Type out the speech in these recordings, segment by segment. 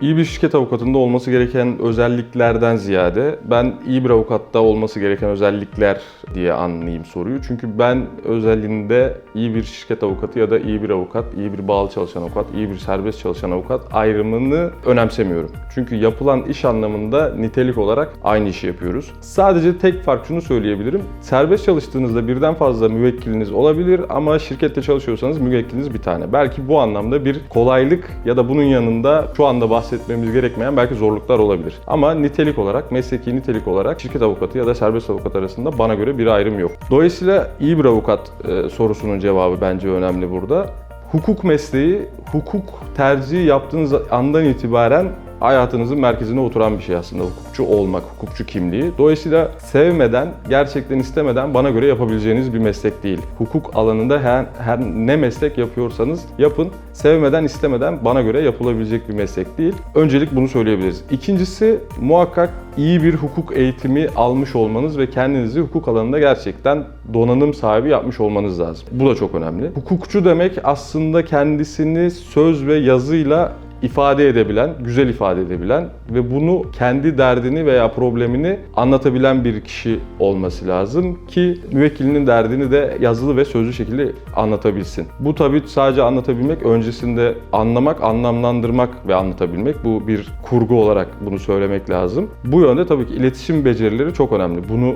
iyi bir şirket avukatında olması gereken özelliklerden ziyade ben iyi bir avukatta olması gereken özellikler diye anlayayım soruyu. Çünkü ben özelinde iyi bir şirket avukatı ya da iyi bir avukat, iyi bir bağlı çalışan avukat, iyi bir serbest çalışan avukat ayrımını önemsemiyorum. Çünkü yapılan iş anlamında nitelik olarak aynı işi yapıyoruz. Sadece tek fark şunu söyleyebilirim. Serbest çalıştığınızda birden fazla müvekkiliniz olabilir ama şirkette çalışıyorsanız müvekkiliniz bir tane. Belki bu anlamda bir kolaylık ya da bunun yanında şu anda bahsetmemiz gerekmeyen belki zorluklar olabilir. Ama nitelik olarak, mesleki nitelik olarak şirket avukatı ya da serbest avukat arasında bana göre bir ayrım yok. Dolayısıyla iyi bir avukat e, sorusunun cevabı bence önemli burada. Hukuk mesleği, hukuk tercihi yaptığınız andan itibaren hayatınızın merkezine oturan bir şey aslında hukukçu olmak, hukukçu kimliği. Dolayısıyla sevmeden, gerçekten istemeden bana göre yapabileceğiniz bir meslek değil. Hukuk alanında her, her ne meslek yapıyorsanız yapın. Sevmeden, istemeden bana göre yapılabilecek bir meslek değil. Öncelik bunu söyleyebiliriz. İkincisi muhakkak iyi bir hukuk eğitimi almış olmanız ve kendinizi hukuk alanında gerçekten donanım sahibi yapmış olmanız lazım. Bu da çok önemli. Hukukçu demek aslında kendisini söz ve yazıyla ifade edebilen, güzel ifade edebilen ve bunu kendi derdini veya problemini anlatabilen bir kişi olması lazım ki müvekkilinin derdini de yazılı ve sözlü şekilde anlatabilsin. Bu tabii sadece anlatabilmek, öncesinde anlamak, anlamlandırmak ve anlatabilmek. Bu bir kurgu olarak bunu söylemek lazım. Bu yönde tabii ki iletişim becerileri çok önemli. Bunu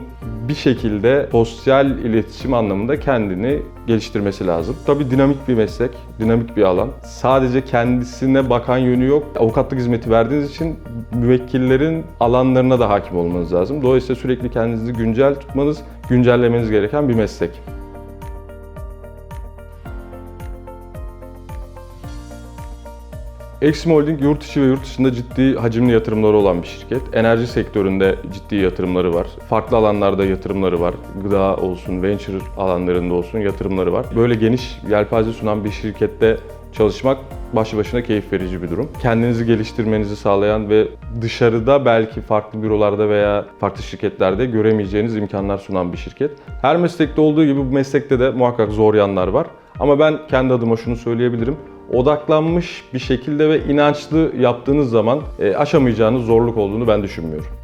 bir şekilde sosyal iletişim anlamında kendini geliştirmesi lazım. Tabii dinamik bir meslek, dinamik bir alan. Sadece kendisine bakan yönü yok. Avukatlık hizmeti verdiğiniz için müvekkillerin alanlarına da hakim olmanız lazım. Dolayısıyla sürekli kendinizi güncel tutmanız, güncellemeniz gereken bir meslek. Exim Holding yurt içi ve yurt dışında ciddi hacimli yatırımları olan bir şirket. Enerji sektöründe ciddi yatırımları var. Farklı alanlarda yatırımları var. Gıda olsun, venture alanlarında olsun yatırımları var. Böyle geniş yelpaze sunan bir şirkette çalışmak başlı başına keyif verici bir durum. Kendinizi geliştirmenizi sağlayan ve dışarıda belki farklı bürolarda veya farklı şirketlerde göremeyeceğiniz imkanlar sunan bir şirket. Her meslekte olduğu gibi bu meslekte de muhakkak zor yanlar var. Ama ben kendi adıma şunu söyleyebilirim odaklanmış bir şekilde ve inançlı yaptığınız zaman e, aşamayacağınız zorluk olduğunu ben düşünmüyorum.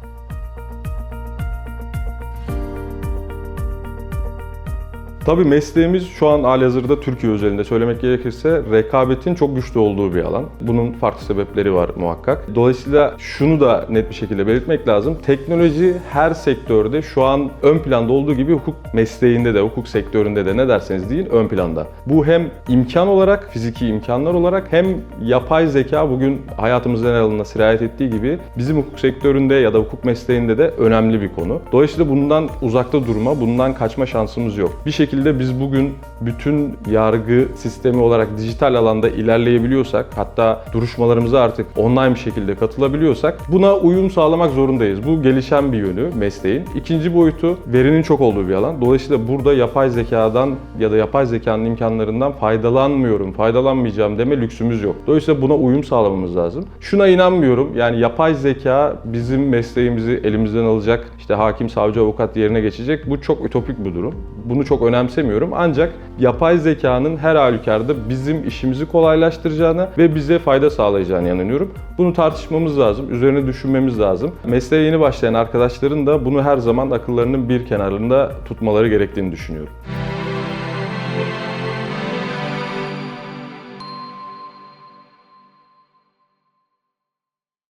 Tabii mesleğimiz şu an halihazırda Türkiye özelinde söylemek gerekirse rekabetin çok güçlü olduğu bir alan. Bunun farklı sebepleri var muhakkak. Dolayısıyla şunu da net bir şekilde belirtmek lazım. Teknoloji her sektörde şu an ön planda olduğu gibi hukuk mesleğinde de, hukuk sektöründe de ne derseniz deyin ön planda. Bu hem imkan olarak, fiziki imkanlar olarak hem yapay zeka bugün hayatımızın her alanına sirayet ettiği gibi bizim hukuk sektöründe ya da hukuk mesleğinde de önemli bir konu. Dolayısıyla bundan uzakta durma, bundan kaçma şansımız yok. Bir şekilde biz bugün bütün yargı sistemi olarak dijital alanda ilerleyebiliyorsak, hatta duruşmalarımıza artık online bir şekilde katılabiliyorsak buna uyum sağlamak zorundayız. Bu gelişen bir yönü mesleğin. İkinci boyutu verinin çok olduğu bir alan. Dolayısıyla burada yapay zekadan ya da yapay zekanın imkanlarından faydalanmıyorum, faydalanmayacağım deme lüksümüz yok. Dolayısıyla buna uyum sağlamamız lazım. Şuna inanmıyorum. Yani yapay zeka bizim mesleğimizi elimizden alacak. İşte hakim, savcı, avukat yerine geçecek. Bu çok ütopik bir durum. Bunu çok önemsemiyorum. Ancak yapay zekanın her halükarda bizim işimizi kolaylaştıracağına ve bize fayda sağlayacağına inanıyorum. Bunu tartışmamız lazım, üzerine düşünmemiz lazım. Mesleğe yeni başlayan arkadaşların da bunu her zaman akıllarının bir kenarında tutmaları gerektiğini düşünüyorum.